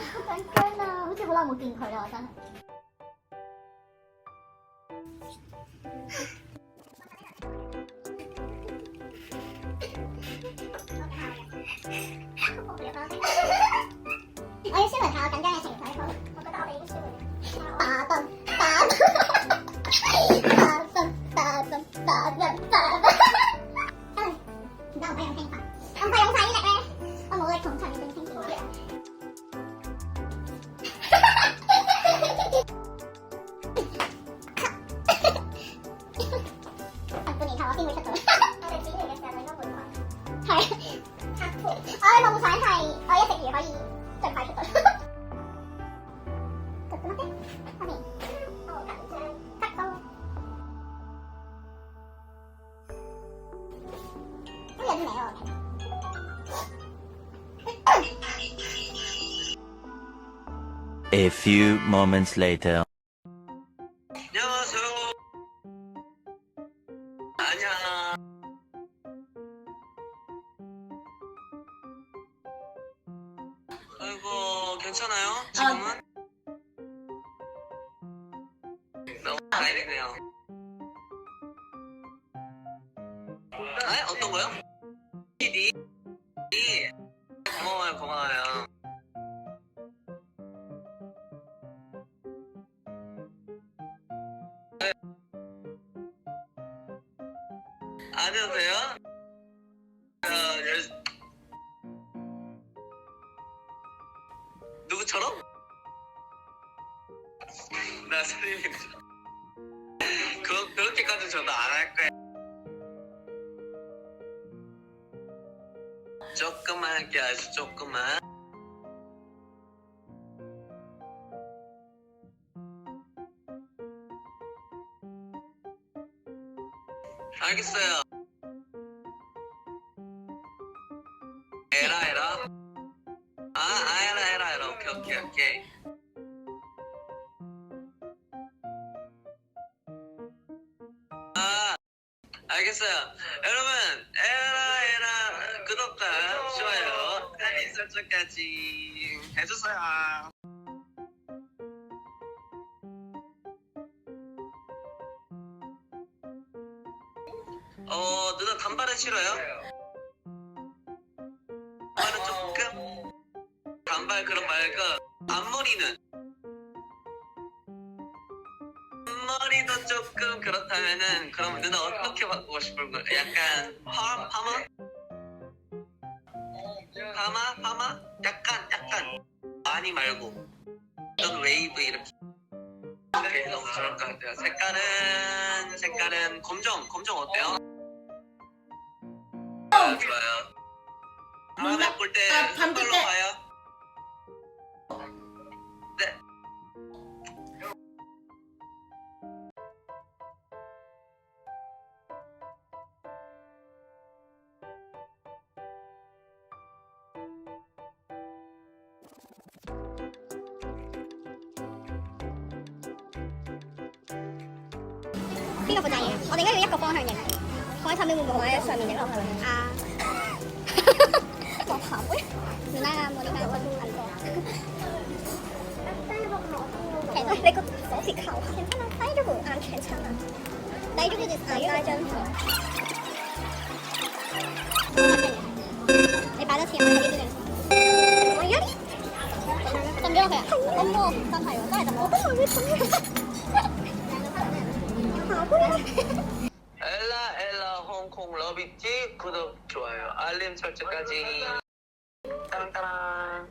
好緊張啊！好似好耐冇見佢啦，我真係。我要舒緩下我緊張嘅情緒，好，我覺得我哋已經舒緩。打燈，打燈，打燈，打燈，打燈，打燈。唔得，我唔可以咁興奮，我唔可以咁快呢隻咧，我冇力同場面咁興奮。A few moments later. 안녕하세요. 안녕. 아이고 괜찮아요? 지금은? 이네요. 아 어떤 거요? 니 니. 고마워요 고마워요. 안 해도 돼요? 어, 열... 누구처럼? 나 선생님 그, 그렇게까지 저도 안 할 거예요. 조금만 할게 아주 조금만. 알겠어요. 에라 에라? 아, 아 에라 에라 에라. 오케이 오케이 오케이 알겠어요. 여러분 에라 에라 구독과 좋아요 알림 설정까지 해주세요. 어 누나 단발은 싫어요? 단발은 조금 단발 그런 말고 앞머리는 앞머리도 조금 그렇다면은 그럼 누나 어떻게 바꾸고 싶은 거야? 약간 파, 파마? 파마? 파마? 약간 약간 많이 말고 넌 웨이브 이렇게 오케이 너무 좋을 것 같아요 색깔은 색깔은 검정 검정 어때요? 아, 좋아요 다음에 볼때 아, 밤 걸로 때. 가요 ピカ子ちゃんへお願いを約5分半にขอให้ทำในมุมของเราสามีในครอบครัวอ่าขอถามเว้ยมีหน้าโมนิมาว่าดูอันก่อนแขนอะไรก็สองสีขาวแขนอะไรได้ดูอ่านแขนฉันอะได้ดูดิอ่านได้จังไอ้ป้าจะเสียงอะไรด้วยเนี่ยมาเยอะดิจำเยอะเลยอะจำโม่จำไทยว่าได้จำโม่ก็ทำไม่ทำ 엘라 엘라 홍콩 러비티 구독 좋아요 알림 설정까지. 따랑따랑